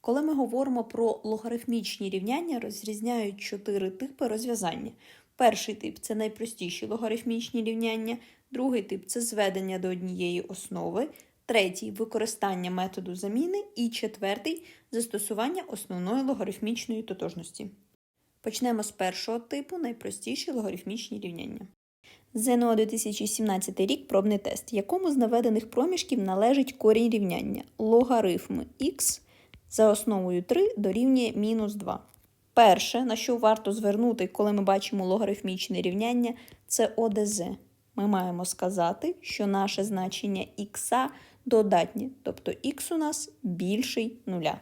Коли ми говоримо про логарифмічні рівняння, розрізняють чотири типи розв'язання. Перший тип це найпростіші логарифмічні рівняння, другий тип це зведення до однієї основи, третій використання методу заміни і четвертий застосування основної логарифмічної тотожності. Почнемо з першого типу найпростіші логарифмічні рівняння. ЗНО 2017 рік пробний тест, якому з наведених проміжків належить корінь рівняння логарифм х за основою 3 дорівнює мінус 2. Перше, на що варто звернути, коли ми бачимо логарифмічне рівняння, це ОДЗ. Ми маємо сказати, що наше значення х додатнє, тобто х у нас більший нуля.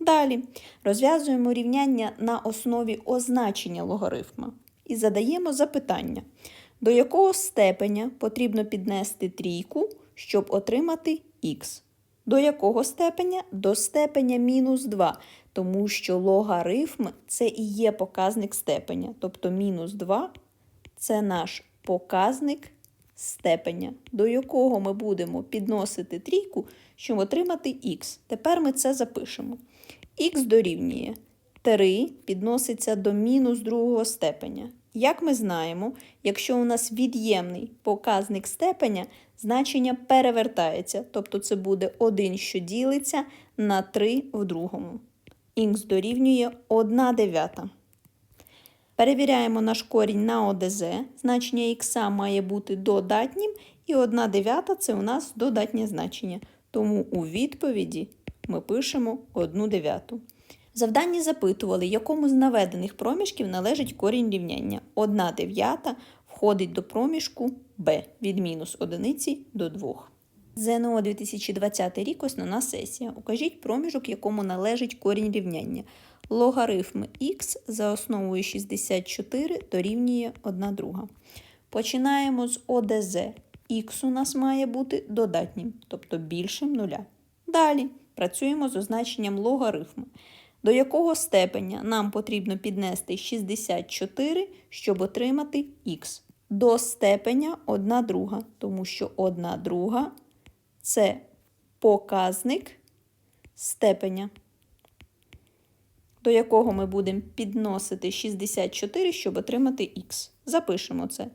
Далі розв'язуємо рівняння на основі означення логарифма і задаємо запитання, до якого степеня потрібно піднести трійку, щоб отримати х. До якого степеня? До степеня мінус 2, тому що логарифм це і є показник степеня. Тобто мінус 2 це наш показник степеня, до якого ми будемо підносити трійку, щоб отримати х. Тепер ми це запишемо. х дорівнює 3 підноситься до мінус другого степеня. Як ми знаємо, якщо у нас від'ємний показник степеня, значення перевертається, тобто це буде 1, що ділиться на 3 в другому. Х дорівнює 1 дев'ята. Перевіряємо наш корінь на ОДЗ. Значення х має бути додатнім, і 1 дев'ята це у нас додатнє значення. Тому у відповіді ми пишемо 1 дев'яту. Завданні запитували, якому з наведених проміжків належить корінь рівняння. 1 дев'ята входить до проміжку b від мінус 1 до 2. ЗНО 2020 рік основна сесія. Укажіть проміжок, якому належить корінь рівняння. Логарифм х за основою 64 дорівнює 1 друга. Починаємо з ОДЗ. Х у нас має бути додатнім, тобто більшим нуля. Далі працюємо з означенням логарифму. До якого степеня нам потрібно піднести 64, щоб отримати х? До степеня 1 друга, тому що 1 друга це показник степеня, до якого ми будемо підносити 64, щоб отримати х. Запишемо це.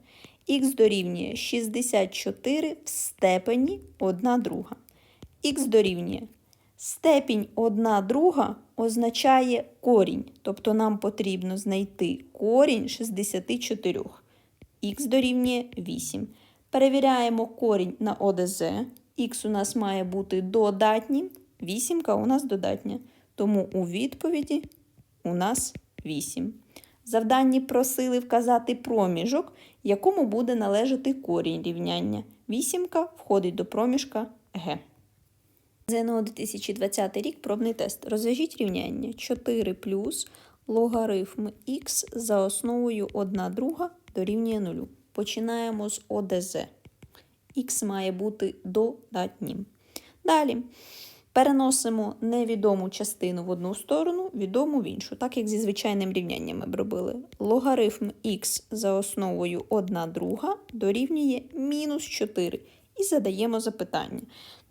х дорівнює 64 в степені 1 друга. х дорівнює Степінь 1 друга означає корінь, тобто нам потрібно знайти корінь 64. Х дорівнює 8. Перевіряємо корінь на ОДЗ. Х у нас має бути додатнім, 8 у нас додатня. Тому у відповіді у нас 8. Завданні просили вказати проміжок, якому буде належати корінь рівняння. Вісімка входить до проміжка Г. ЗНО 2020 рік пробний тест. Розв'яжіть рівняння 4 плюс логарифм х за основою 1 друга дорівнює 0. Починаємо з ОДЗ. Х має бути додатнім. Далі переносимо невідому частину в одну сторону, відому в іншу, так як зі звичайним рівнянням ми робили. Логарифм х за основою 1 друга дорівнює мінус 4 і задаємо запитання,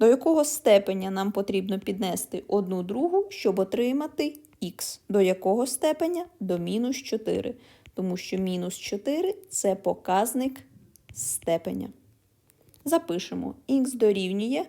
до якого степеня нам потрібно піднести одну другу, щоб отримати х. До якого степеня? До мінус 4. Тому що мінус 4 це показник степеня. Запишемо х дорівнює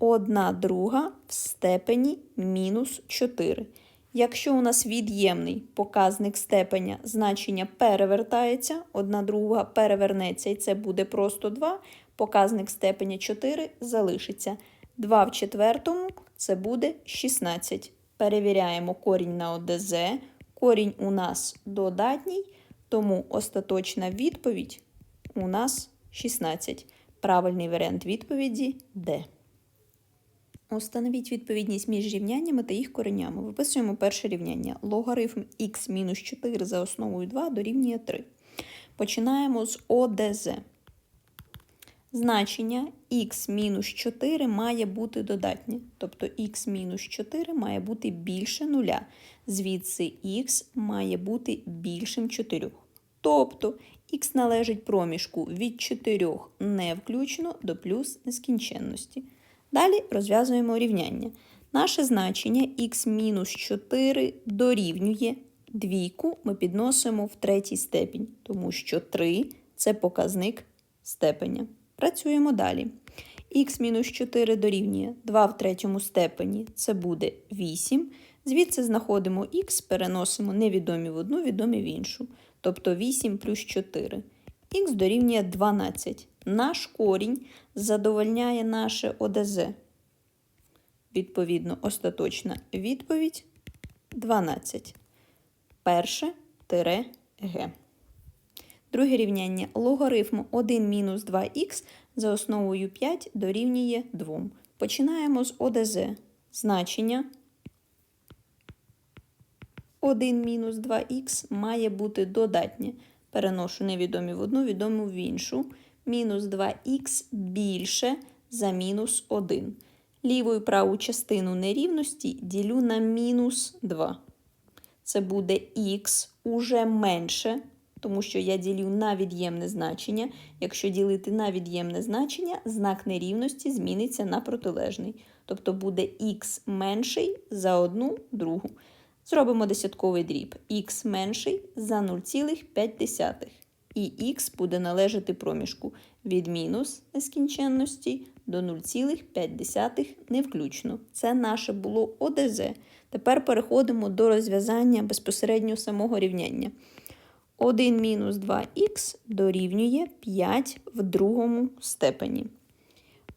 1 друга в степені мінус 4. Якщо у нас від'ємний показник степеня, значення перевертається, 1 друга перевернеться, і це буде просто 2, показник степеня 4 залишиться. 2 в четвертому це буде 16. Перевіряємо корінь на ОДЗ. Корінь у нас додатній, тому остаточна відповідь у нас 16. Правильний варіант відповіді Д. Установіть відповідність між рівняннями та їх коренями. Виписуємо перше рівняння. Логарифм х мінус 4 за основою 2 дорівнює 3. Починаємо з ОДЗ. Значення х-4 має бути додатнє, тобто х-4 має бути більше нуля. Звідси х має бути більшим 4. Тобто х належить проміжку від 4 не включно до плюс нескінченності. Далі розв'язуємо рівняння. Наше значення х-4 дорівнює двійку ми підносимо в третій степінь, тому що 3 це показник степеня. Працюємо далі. х-4 дорівнює 2 в третьому степені, це буде 8. Звідси знаходимо х, переносимо невідомі в одну, відомі в іншу. Тобто 8 плюс 4. х дорівнює 12. Наш корінь задовольняє наше ОДЗ. Відповідно, остаточна відповідь 12. Перше тире Г. Друге рівняння. Логарифм 1 мінус 2х за основою 5 дорівнює 2. Починаємо з ОДЗ. Значення 1 мінус 2х має бути додатнє. Переношу невідомі в одну, відому в іншу. Мінус 2х більше за мінус 1. Ліву і праву частину нерівності ділю на мінус 2. Це буде х уже менше, тому що я ділю на від'ємне значення. Якщо ділити на від'ємне значення, знак нерівності зміниться на протилежний. Тобто буде х менший за одну другу. Зробимо десятковий дріб. х менший за 0,5. І х буде належати проміжку від мінус нескінченності до 0,5 не включно. Це наше було ОДЗ. Тепер переходимо до розв'язання безпосередньо самого рівняння. 1 мінус 2х дорівнює 5 в другому степені.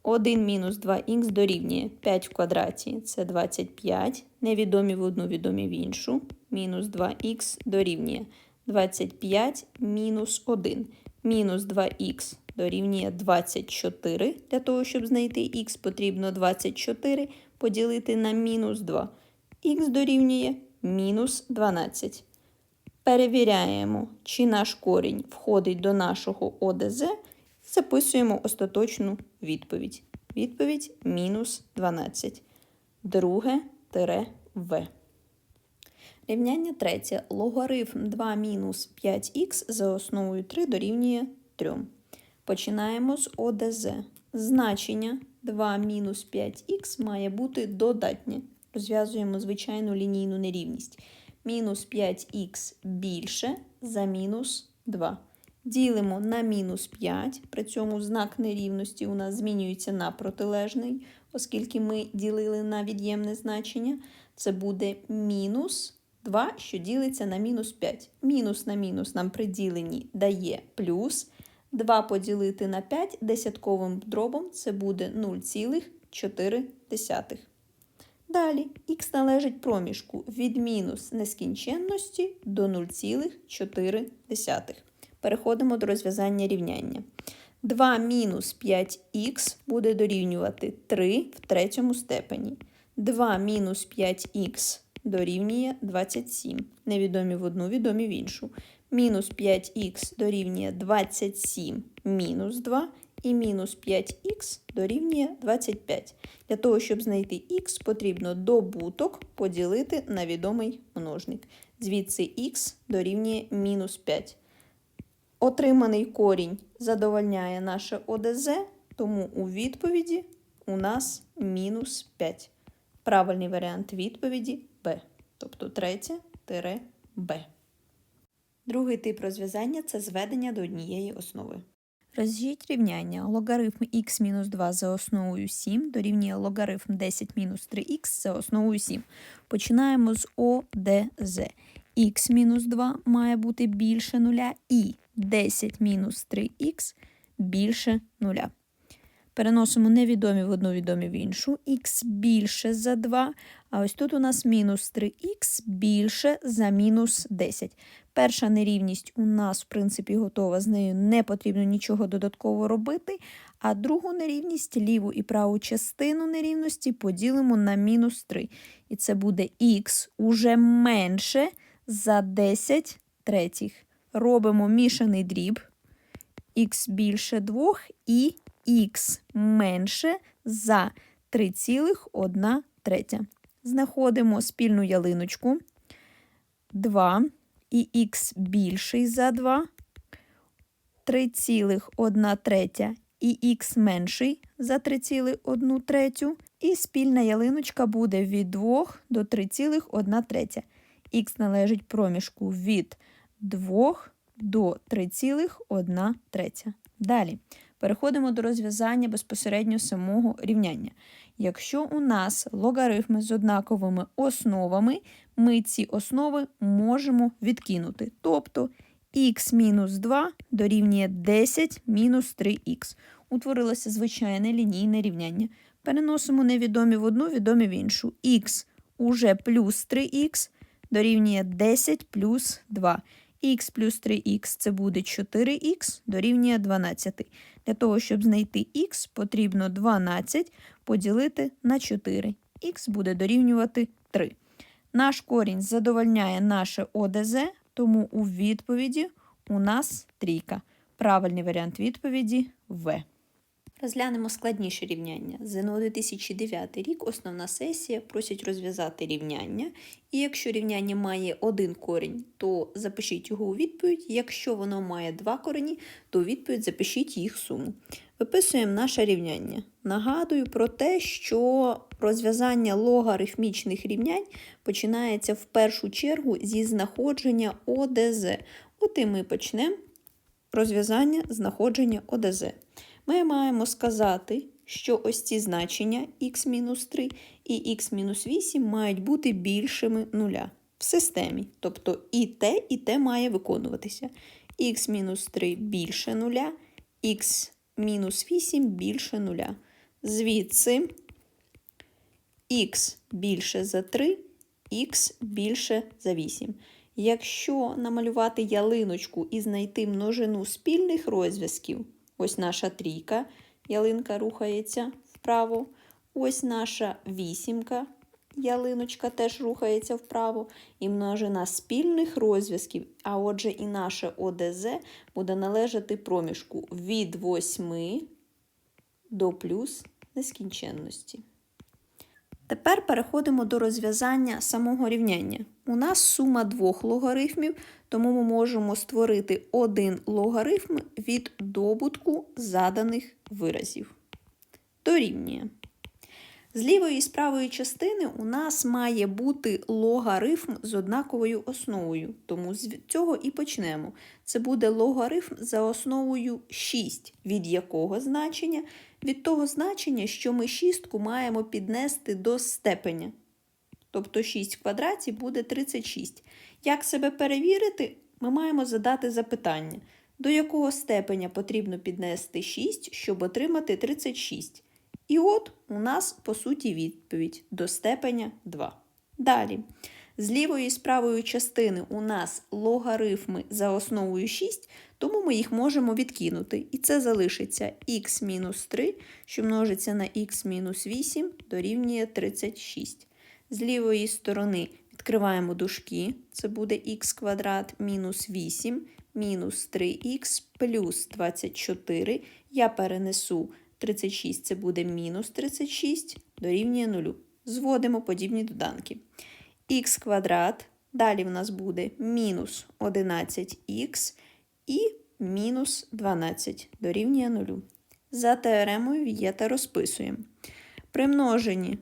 1 мінус 2х дорівнює 5 в квадраті це 25. Невідомі в одну, відомі в іншу. Мінус 2х дорівнює 25 мінус 1. Мінус 2х дорівнює 24. Для того, щоб знайти х, потрібно 24 поділити на мінус 2. Х дорівнює мінус 12. Перевіряємо, чи наш корінь входить до нашого ОДЗ. Записуємо остаточну відповідь. Відповідь мінус 12. Друге тире В. Рівняння третє. Логарифм 2 мінус 5х за основою 3 дорівнює 3. Починаємо з ОДЗ. Значення 2 мінус 5х має бути додатнє. Розв'язуємо звичайну лінійну нерівність. Мінус 5х більше за мінус 2. Ділимо на мінус 5, при цьому знак нерівності у нас змінюється на протилежний, оскільки ми ділили на від'ємне значення. Це буде мінус 2, що ділиться на мінус 5. Мінус на мінус нам при діленні дає плюс. 2 поділити на 5 десятковим дробом це буде 0,4. Далі х належить проміжку від мінус нескінченності до 0,4. Переходимо до розв'язання рівняння. 2 мінус 5х буде дорівнювати 3 в третьому степені. 2 мінус 5х дорівнює 27. Невідомі в одну, відомі в іншу. Мінус 5х дорівнює 27 мінус 2 і мінус 5х дорівнює 25. Для того, щоб знайти х, потрібно добуток поділити на відомий множник. Звідси х дорівнює мінус 5. Отриманий корінь задовольняє наше ОДЗ, тому у відповіді у нас мінус 5. Правильний варіант відповіді Б. Тобто третє тире Б. Другий тип розв'язання це зведення до однієї основи. Розв'яжіть рівняння. Логарифм х-2 за основою 7 дорівнює логарифм 10-3х за основою 7. Починаємо з ОДЗ. х-2 має бути більше нуля і 10-3х більше нуля. Переносимо невідомі в одну відомі в іншу. х більше за 2, а ось тут у нас мінус 3х більше за мінус 10. Перша нерівність у нас, в принципі, готова, з нею не потрібно нічого додатково робити. А другу нерівність, ліву і праву частину нерівності поділимо на мінус 3. І це буде х уже менше за 10 третіх. Робимо мішаний дріб, х більше 2 і х менше за 3,1 третя. Знаходимо спільну ялиночку. 2 і х більший за 2, 3,1 третя і х менший за 3,1 третю. І спільна ялиночка буде від 2 до 3,1 третя. Х належить проміжку від 2 до 3,1 третя. Далі переходимо до розв'язання безпосередньо самого рівняння. Якщо у нас логарифми з однаковими основами, ми ці основи можемо відкинути. Тобто х мінус 2 дорівнює 10 мінус 3х. Утворилося звичайне лінійне рівняння. Переносимо невідомі в одну, відомі в іншу. х уже плюс 3х дорівнює 10 плюс 2. Х плюс 3х це буде 4х дорівнює 12. Для того, щоб знайти х, потрібно 12 поділити на 4. х буде дорівнювати 3. Наш корінь задовольняє наше ОДЗ, тому у відповіді у нас трійка. Правильний варіант відповіді В. Розглянемо складніше рівняння. ЗНО 2009 рік, основна сесія, просять розв'язати рівняння. І якщо рівняння має один корінь, то запишіть його у відповідь. Якщо воно має два корені, то у відповідь запишіть їх суму. Виписуємо наше рівняння. Нагадую про те, що розв'язання логарифмічних рівнянь починається в першу чергу зі знаходження ОДЗ. От і ми почнемо розв'язання знаходження ОДЗ. Ми маємо сказати, що ось ці значення х-3 і х-8 мають бути більшими нуля в системі. Тобто і те, і те має виконуватися. х-3 більше нуля, х-8 більше нуля. Звідси х більше за 3, х більше за 8. Якщо намалювати ялиночку і знайти множину спільних розв'язків, ось наша трійка, ялинка рухається вправо, ось наша вісімка, ялиночка теж рухається вправо, і множина спільних розв'язків, а отже, і наше ОДЗ буде належати проміжку від 8 до плюс нескінченності. Тепер переходимо до розв'язання самого рівняння. У нас сума двох логарифмів, тому ми можемо створити один логарифм від добутку заданих виразів. Дорівнює. З лівої і з правої частини у нас має бути логарифм з однаковою основою, тому з цього і почнемо. Це буде логарифм за основою 6, від якого значення? Від того значення, що ми шістку маємо піднести до степеня. Тобто 6 в квадраті буде 36. Як себе перевірити, ми маємо задати запитання, до якого степеня потрібно піднести 6, щоб отримати 36. І от у нас, по суті, відповідь до степеня 2. Далі. З лівої і з правої частини у нас логарифми за основою 6, тому ми їх можемо відкинути. І це залишиться х-3, що множиться на х-8 дорівнює 36. З лівої сторони відкриваємо дужки, це буде х квадрат мінус 8 мінус 3х плюс 24. Я перенесу 36, це буде мінус 36, дорівнює 0. Зводимо подібні доданки. х квадрат, далі в нас буде мінус 11х і мінус 12 дорівнює 0. За теоремою Вієта розписуємо. При множенні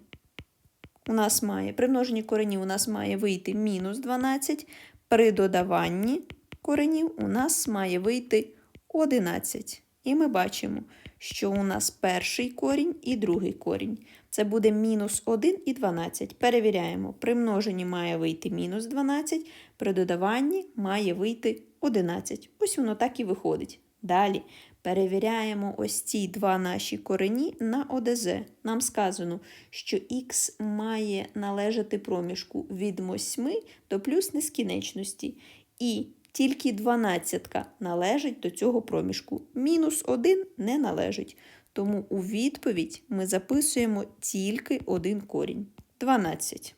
у нас має, при множенні коренів у нас має вийти мінус 12, при додаванні коренів у нас має вийти 11. І ми бачимо, що у нас перший корінь і другий корінь. Це буде мінус 1 і 12. Перевіряємо, при множенні має вийти мінус 12, при додаванні має вийти 11. Ось воно так і виходить. Далі перевіряємо ось ці два наші корені на ОДЗ. Нам сказано, що х має належати проміжку від 8 до плюс нескінченності. І тільки 12 належить до цього проміжку. Мінус 1 не належить. Тому у відповідь ми записуємо тільки один корінь 12.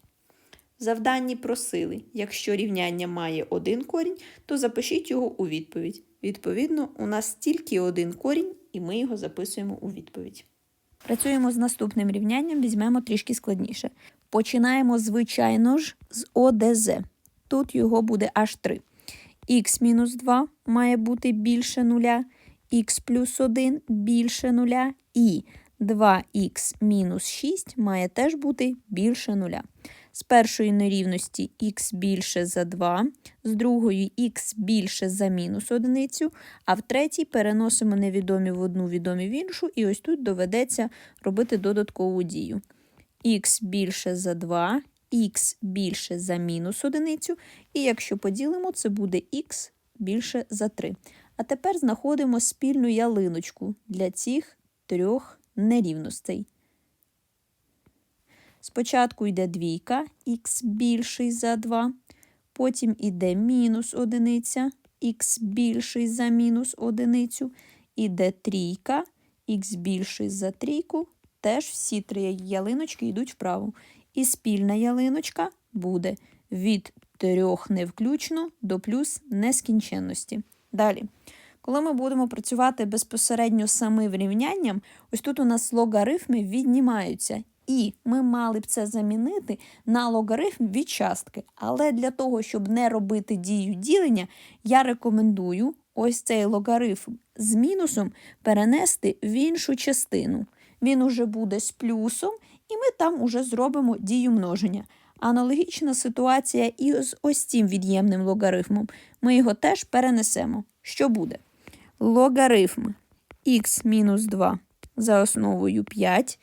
Завданні просили, якщо рівняння має один корінь, то запишіть його у відповідь. Відповідно, у нас тільки один корінь, і ми його записуємо у відповідь. Працюємо з наступним рівнянням, візьмемо трішки складніше. Починаємо, звичайно ж, з ОДЗ. Тут його буде аж 3. Х-2 має бути більше нуля, х плюс 1 більше нуля, і 2х мінус 6 має теж бути більше нуля. З першої нерівності х більше за 2, з другої х більше за мінус одиницю, а в третій переносимо невідомі в одну, відомі в іншу, і ось тут доведеться робити додаткову дію. х більше за 2, х більше за мінус одиницю, і якщо поділимо, це буде х більше за 3. А тепер знаходимо спільну ялиночку для цих трьох нерівностей. Спочатку йде двійка, х більший за 2, потім йде мінус одиниця, х більший за мінус одиницю, іде трійка, х більший за трійку, теж всі три ялиночки йдуть вправо. І спільна ялиночка буде від трьох не включно до плюс нескінченності. Далі. Коли ми будемо працювати безпосередньо самим рівнянням, ось тут у нас логарифми віднімаються. І ми мали б це замінити на логарифм від частки. Але для того, щоб не робити дію ділення, я рекомендую ось цей логарифм з мінусом перенести в іншу частину. Він уже буде з плюсом, і ми там уже зробимо дію множення. Аналогічна ситуація і з ось цим від'ємним логарифмом. Ми його теж перенесемо. Що буде? Логарифм х мінус 2 за основою 5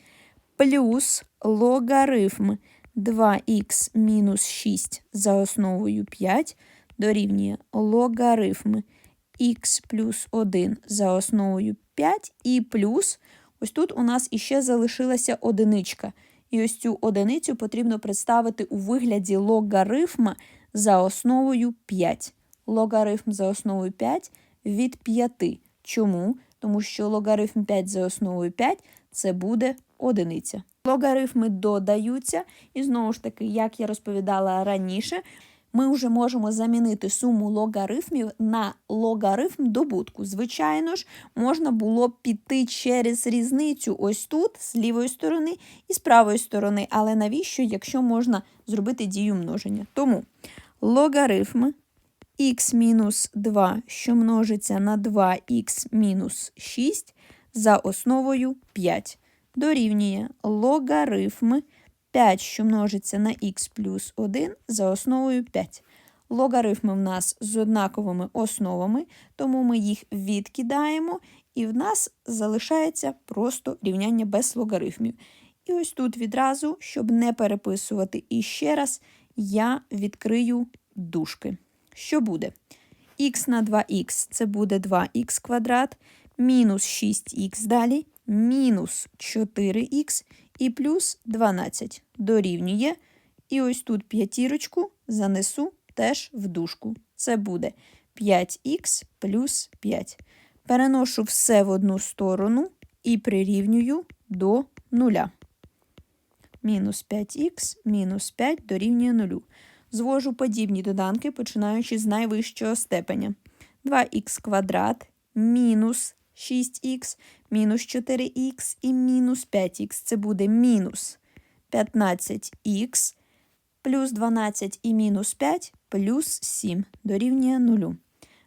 плюс логарифм 2х мінус 6 за основою 5 дорівнює логарифм х плюс 1 за основою 5 і плюс, ось тут у нас іще залишилася одиничка. І ось цю одиницю потрібно представити у вигляді логарифма за основою 5. Логарифм за основою 5 від 5. Чому? Тому що логарифм 5 за основою 5 це буде одиниця. Логарифми додаються, і знову ж таки, як я розповідала раніше, ми вже можемо замінити суму логарифмів на логарифм добутку. Звичайно ж, можна було б піти через різницю ось тут, з лівої сторони і з правої сторони. Але навіщо, якщо можна зробити дію множення? Тому логарифм мінус 2, що множиться на 2х мінус 6 за основою 5 дорівнює логарифм 5, що множиться на х плюс 1 за основою 5. Логарифми в нас з однаковими основами, тому ми їх відкидаємо, і в нас залишається просто рівняння без логарифмів. І ось тут відразу, щоб не переписувати іще раз, я відкрию дужки. Що буде? х на 2х це буде 2х квадрат, мінус 6х далі, мінус 4х і плюс 12 дорівнює. І ось тут п'ятірочку занесу теж в дужку. Це буде 5х плюс 5. Переношу все в одну сторону і прирівнюю до нуля. Мінус 5х мінус 5 дорівнює 0. Звожу подібні доданки, починаючи з найвищого степеня. 2х квадрат мінус 6х, мінус 4х і мінус 5х. Це буде мінус 15х, плюс 12 і мінус 5 плюс 7 дорівнює 0.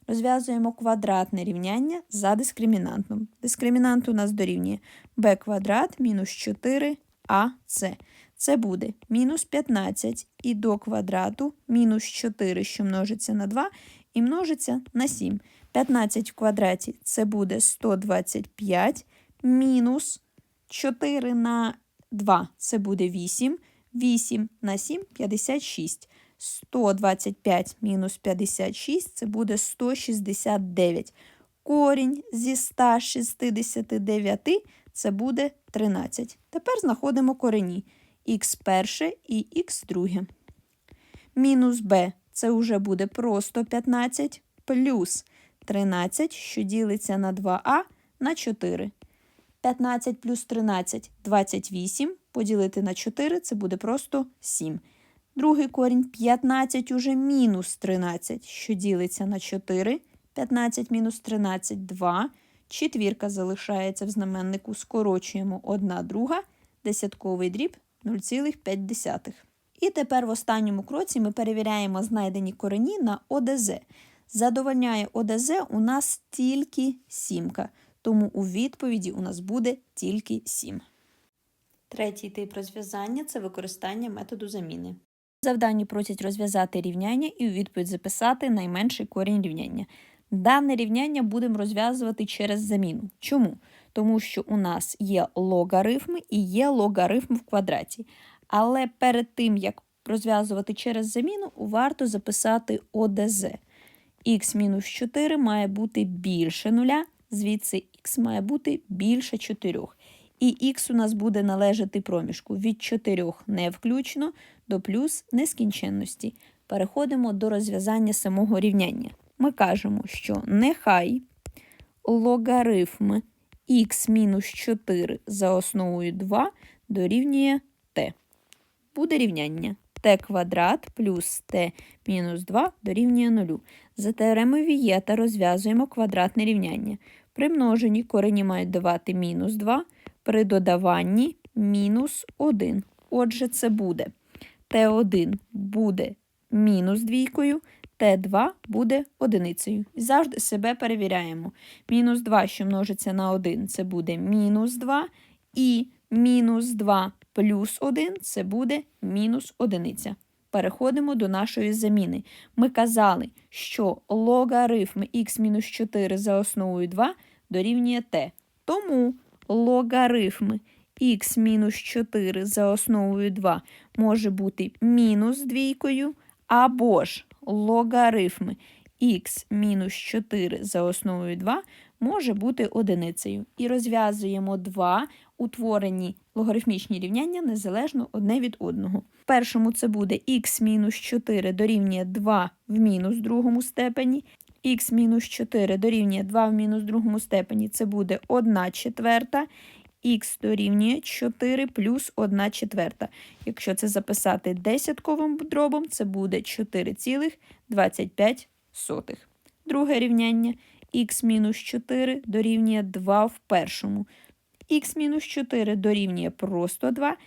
Розв'язуємо квадратне рівняння за дискримінантом. Дискримінант у нас дорівнює b квадрат мінус 4ac. Це буде мінус 15 і до квадрату мінус 4, що множиться на 2, і множиться на 7. 15 в квадраті це буде 125 мінус 4 на 2 це буде 8. 8 на 7 56. 125 мінус 56 це буде 169. Корінь зі 169 це буде 13. Тепер знаходимо корені х перше і х друге. Мінус b це вже буде просто 15 плюс 13, що ділиться на 2а на 4. 15 плюс 13 28. Поділити на 4 це буде просто 7. Другий корінь 15 уже мінус 13, що ділиться на 4. 15 мінус 13 2. Четвірка залишається в знаменнику, скорочуємо 1 друга, десятковий дріб 0,5. І тепер в останньому кроці ми перевіряємо знайдені корені на ОДЗ. Задовольняє ОДЗ у нас тільки сімка, тому у відповіді у нас буде тільки 7. Третій тип розв'язання це використання методу заміни. Завданні просять розв'язати рівняння і у відповідь записати найменший корінь рівняння. Дане рівняння будемо розв'язувати через заміну. Чому? Тому що у нас є логарифми і є логарифм в квадраті. Але перед тим, як розв'язувати через заміну, варто записати ОДЗ. Х мінус 4 має бути більше нуля, звідси х має бути більше 4. І х у нас буде належати проміжку від 4 не включно до плюс нескінченності. Переходимо до розв'язання самого рівняння. Ми кажемо, що нехай логарифм х мінус 4 за основою 2 дорівнює t. Буде рівняння t квадрат плюс t мінус 2 дорівнює 0. За теоремою Вієта розв'язуємо квадратне рівняння. При множенні корені мають давати мінус 2, при додаванні мінус 1. Отже, це буде t1 буде мінус двійкою, t2 буде одиницею. І завжди себе перевіряємо. Мінус 2, що множиться на 1, це буде мінус 2, і мінус 2 плюс 1 це буде мінус одиниця. Переходимо до нашої заміни. Ми казали, що логарифм х-4 за основою 2 дорівнює t. Тому логарифм х-4 за основою 2 може бути мінус двійкою, або ж логарифм х-4 за основою 2 може бути одиницею. І розв'язуємо два утворені логарифмічні рівняння незалежно одне від одного. В першому це буде х-4 дорівнює 2 в мінус другому степені, х-4 дорівнює 2 в мінус другому степені це буде 1 четверта, х дорівнює 4 плюс 1 четверта. Якщо це записати десятковим дробом, це буде 4,25. Друге рівняння х-4 дорівнює 2 в першому. Х-4 дорівнює просто 2.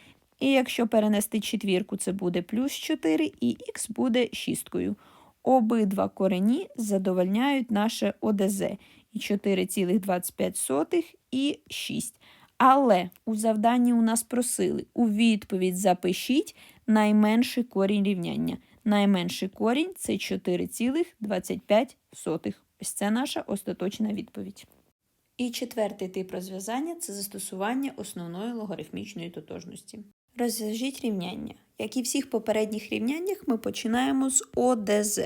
І якщо перенести четвірку, це буде плюс 4, і х буде шісткою. Обидва корені задовольняють наше ОДЗ і 4,25 і 6. Але у завданні у нас просили у відповідь запишіть найменший корінь рівняння. Найменший корінь це 4,25. Ось це наша остаточна відповідь. І четвертий тип розв'язання це застосування основної логарифмічної тотожності. Розв'яжіть рівняння. Як і всіх попередніх рівняннях, ми починаємо з ОДЗ.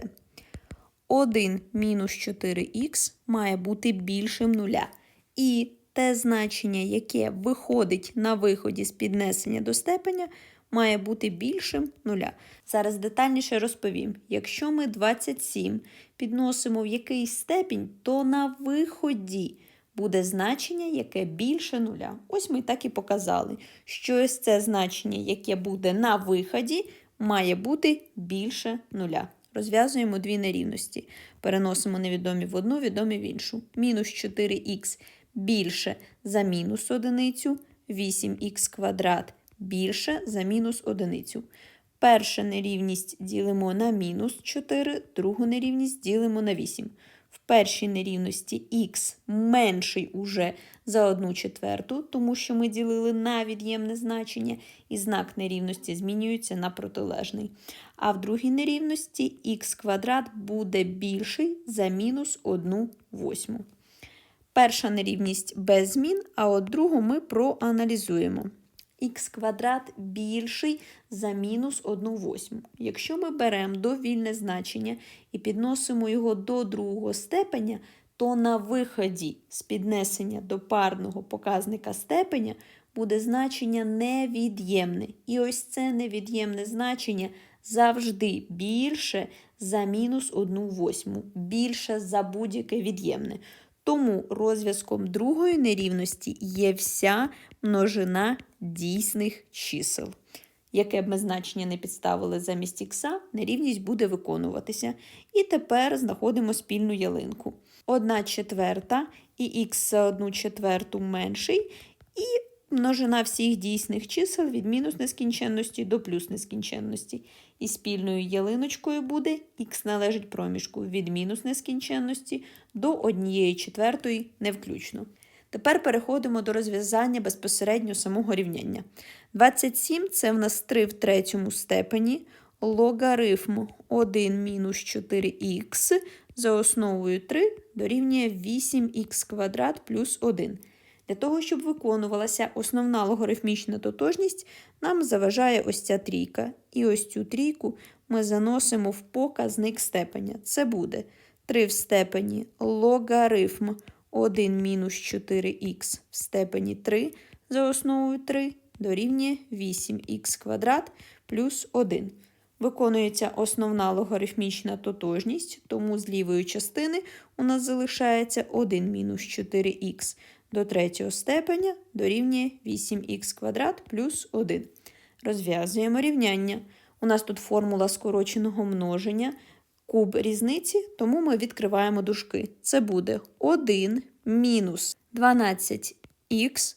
1 мінус 4х має бути більшим нуля. І те значення, яке виходить на виході з піднесення до степеня, має бути більшим нуля. Зараз детальніше розповім. Якщо ми 27 підносимо в якийсь степінь, то на виході буде значення, яке більше нуля. Ось ми так і показали, що ось це значення, яке буде на виході, має бути більше нуля. Розв'язуємо дві нерівності. Переносимо невідомі в одну, відомі в іншу. Мінус 4х більше за мінус одиницю, 8х квадрат більше за мінус одиницю. Першу нерівність ділимо на мінус 4, другу нерівність ділимо на 8. В першій нерівності х менший уже за 1 четверту, тому що ми ділили на від'ємне значення, і знак нерівності змінюється на протилежний. А в другій нерівності х квадрат буде більший за мінус 1 восьму. Перша нерівність без змін, а от другу ми проаналізуємо. Х квадрат більший за мінус 1 восьму. Якщо ми беремо довільне значення і підносимо його до другого степеня, то на виході з піднесення до парного показника степеня буде значення невід'ємне. І ось це невід'ємне значення завжди більше за мінус 1 восьму, більше за будь-яке від'ємне. Тому розв'язком другої нерівності є вся множина дійсних чисел. Яке б ми значення не підставили замість ікса, нерівність буде виконуватися. І тепер знаходимо спільну ялинку. 1 четверта і х за 1 четверту менший, і множина всіх дійсних чисел від мінус нескінченності до плюс нескінченності. І спільною ялиночкою буде х належить проміжку від мінус нескінченності до 1 четвертої не включно. Тепер переходимо до розв'язання безпосередньо самого рівняння. 27 це в нас 3 в третьому степені, логарифм 1 мінус 4х за основою 3 дорівнює 8х квадрат плюс 1. Для того, щоб виконувалася основна логарифмічна тотожність, нам заважає ось ця трійка. І ось цю трійку ми заносимо в показник степеня. Це буде 3 в степені логарифм 1 мінус 4х в степені 3 за основою 3 дорівнює 8х квадрат плюс 1. Виконується основна логарифмічна тотожність, тому з лівої частини у нас залишається 1 мінус 4х до третього степеня дорівнює 8х квадрат плюс 1. Розв'язуємо рівняння. У нас тут формула скороченого множення, куб різниці, тому ми відкриваємо дужки. Це буде 1 мінус 12х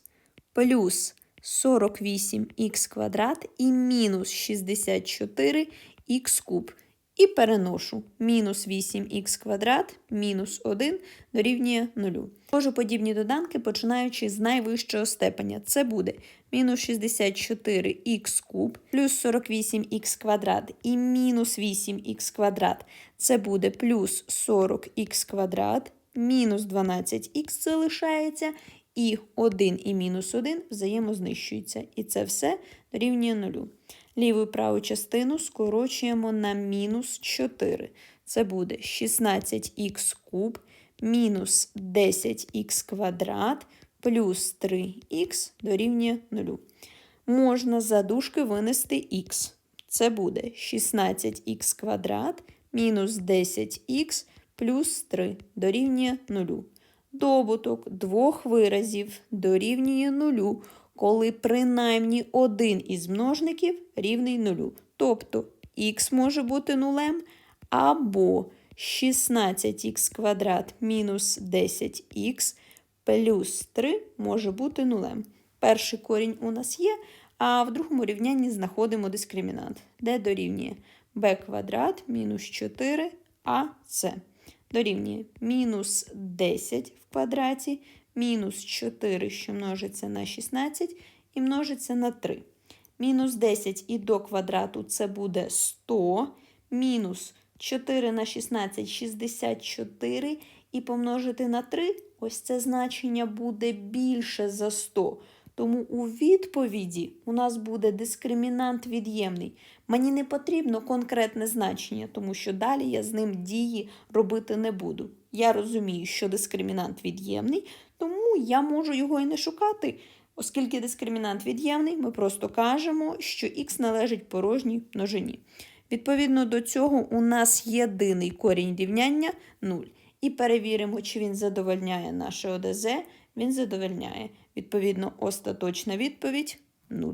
плюс 48х квадрат і мінус 64х куб. І переношу мінус 8х квадрат мінус 1 дорівнює 0. Можу подібні доданки, починаючи з найвищого степеня. Це буде мінус 64х куб плюс 48х квадрат і мінус 8х квадрат. Це буде плюс 40х квадрат, мінус 12х залишається, і 1 і мінус 1 взаємознищуються. І це все дорівнює 0. Ліву і праву частину скорочуємо на мінус 4. Це буде 16х куб мінус 10х квадрат плюс 3х дорівнює 0. Можна за дужки винести х. Це буде 16х квадрат мінус 10х плюс 3 дорівнює 0. Добуток двох виразів дорівнює 0 коли принаймні один із множників рівний нулю. Тобто х може бути нулем або 16х квадрат мінус 10х плюс 3 може бути нулем. Перший корінь у нас є, а в другому рівнянні знаходимо дискримінант, де дорівнює b квадрат мінус 4ac. Дорівнює мінус 10 в квадраті мінус 4, що множиться на 16, і множиться на 3. Мінус 10 і до квадрату це буде 100, мінус 4 на 16 64, і помножити на 3, ось це значення буде більше за 100. Тому у відповіді у нас буде дискримінант від'ємний. Мені не потрібно конкретне значення, тому що далі я з ним дії робити не буду. Я розумію, що дискримінант від'ємний, тому я можу його і не шукати. Оскільки дискримінант від'ємний, ми просто кажемо, що х належить порожній множині. Відповідно до цього, у нас єдиний корінь рівняння 0. І перевіримо, чи він задовольняє наше ОДЗ. Він задовольняє. Відповідно, остаточна відповідь 0.